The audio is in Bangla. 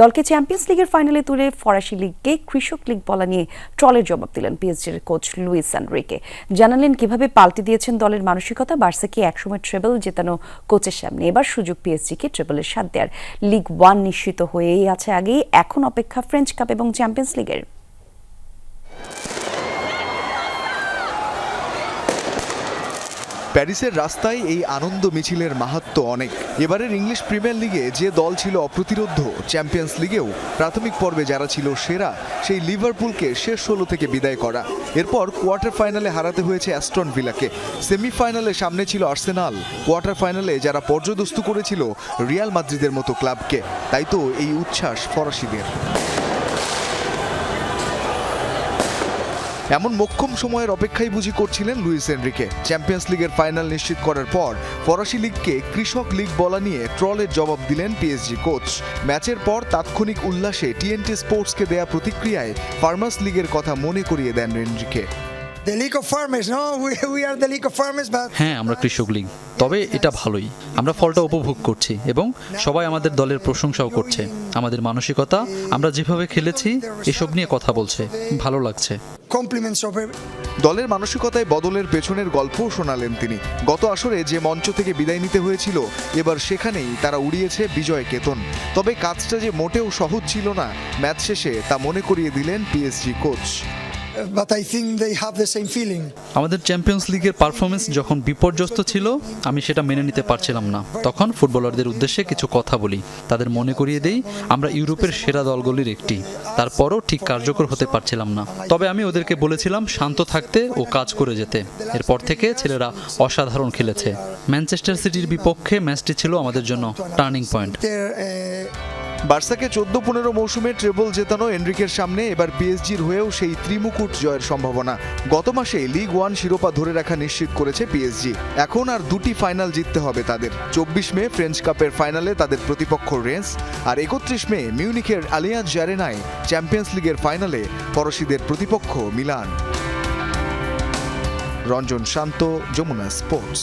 দলকে চ্যাম্পিয়ন্স লিগের ফাইনালে তুলে ফরাসি লিগকে কৃষক লিগ বলা নিয়ে ট্রলের জবাব দিলেন পিএসজির কোচ লুইস অ্যান্ড্রিকে জানালেন, কীভাবে পাল্টে দিয়েছেন দলের মানসিকতা? বার্সাকে একসময় ট্রেবল জেতানো কোচের সামনে? এবার সুযোগ পিএসজিকে ট্রেবলের সাথ দেওয়ার লিগ ওয়ান নিশ্চিত হয়েই আছে আগেই। এখন অপেক্ষা ফ্রেঞ্চ কাপ এবং চ্যাম্পিয়ন্স লিগের প্যারিসের রাস্তায় এই আনন্দ মিছিলের মাহাত্ম অনেক। এবারের ইংলিশ প্রিমিয়ার লিগে যে দল ছিল অপ্রতিরোধ্য, চ্যাম্পিয়ন্স লিগেও প্রাথমিক পর্বে যারা ছিল সেরা, সেই লিভারপুলকে শেষ ষোলো থেকে বিদায় করা। এরপর কোয়ার্টার ফাইনালে হারাতে হয়েছে অ্যাস্টন ভিলাকে। সেমিফাইনালে সামনে ছিল আর্সেনাল, কোয়ার্টার ফাইনালে যারা পর্যদস্ত করেছিল রিয়াল মাদ্রিদের মতো ক্লাবকে। তাই তো এই উচ্ছ্বাস ফরাসিদের। এমন মোক্ষম সময়ের অপেক্ষাই বুঝি করছিলেন লুইস এনরিকে। চ্যাম্পিয়ন্স লিগের ফাইনাল নিশ্চিত করার পর ফরাসি লিগকে কৃষক লিগ বলা নিয়ে ট্রলের জবাব দিলেন পিএসজি কোচ ম্যাচের পর তাৎক্ষণিক উল্লাসে টিএনটি স্পোর্টসকে দেয়া প্রতিক্রিয়ায় ফার্মার্স লিগের কথা মনে করিয়ে দেন Enrique. The League of Farmers, no? We, we are the League Farmers, but হ্যাঁ আমরা কৃষক লীগ। তবে এটা ভালোই। আমরা ফলটা উপভোগ করছি এবং সবাই আমাদের দলের প্রশংসাও করছে। আমাদের মানসিকতা আমরা যেভাবে খেলেছি এসব নিয়ে কথা বলছে। ভালো লাগছে। দলের মানসিকতায় বদলের পেছনের গল্পও শোনালেন তিনি। গত আসরে যে মঞ্চ থেকে বিদায় নিতে হয়েছিল এবার সেখানেই তারা উড়িয়েছে বিজয় কেতন। তবে কাজটা যে মোটেও সহজ ছিল না ম্যাচ শেষে তা মনে করিয়ে দিলেন PSG coach But I think they have the same feeling. আমাদের চ্যাম্পিয়ন্স লিগের পারফরমেন্স যখন বিপর্যস্ত ছিল আমি সেটা মেনে নিতে পারছিলাম না। তখন ফুটবলারদের উদ্দেশ্যে কিছু কথা বলি। তাদের মনে করিয়ে দেই আমরা ইউরোপের সেরা দলগুলির একটি। তারপরও ঠিক কার্যকর হতে পারছিলাম না। তবে আমি ওদেরকে বলেছিলাম শান্ত থাকতে ও কাজ করে যেতে। এরপর থেকে ছেলেরা অসাধারণ খেলেছে। ম্যানচেস্টার সিটির বিপক্ষে ম্যাচটি ছিল আমাদের জন্য টার্নিং পয়েন্ট। Uh, বার্সাকে চোদ্দ পনেরো মৌসুমে ট্রেবল জেতানো এনরিকের সামনে, এবার পিএসজির হয়েও সেই ত্রিমুকুট জয়ের সম্ভাবনা। গত মাসে লিগ ওয়ান শিরোপা ধরে রাখা নিশ্চিত করেছে পিএসজি। এখন আর দুটি ফাইনাল জিততে হবে তাদের। চব্বিশ মে ফ্রেঞ্চ কাপের ফাইনালে তাদের প্রতিপক্ষ রেন্স আর একত্রিশ মে মিউনিখের আলিয়ান্স জারেনায় চ্যাম্পিয়ন্স লিগের ফাইনালে ফরাসিদের প্রতিপক্ষ মিলান রঞ্জন শান্ত, যমুনা স্পোর্টস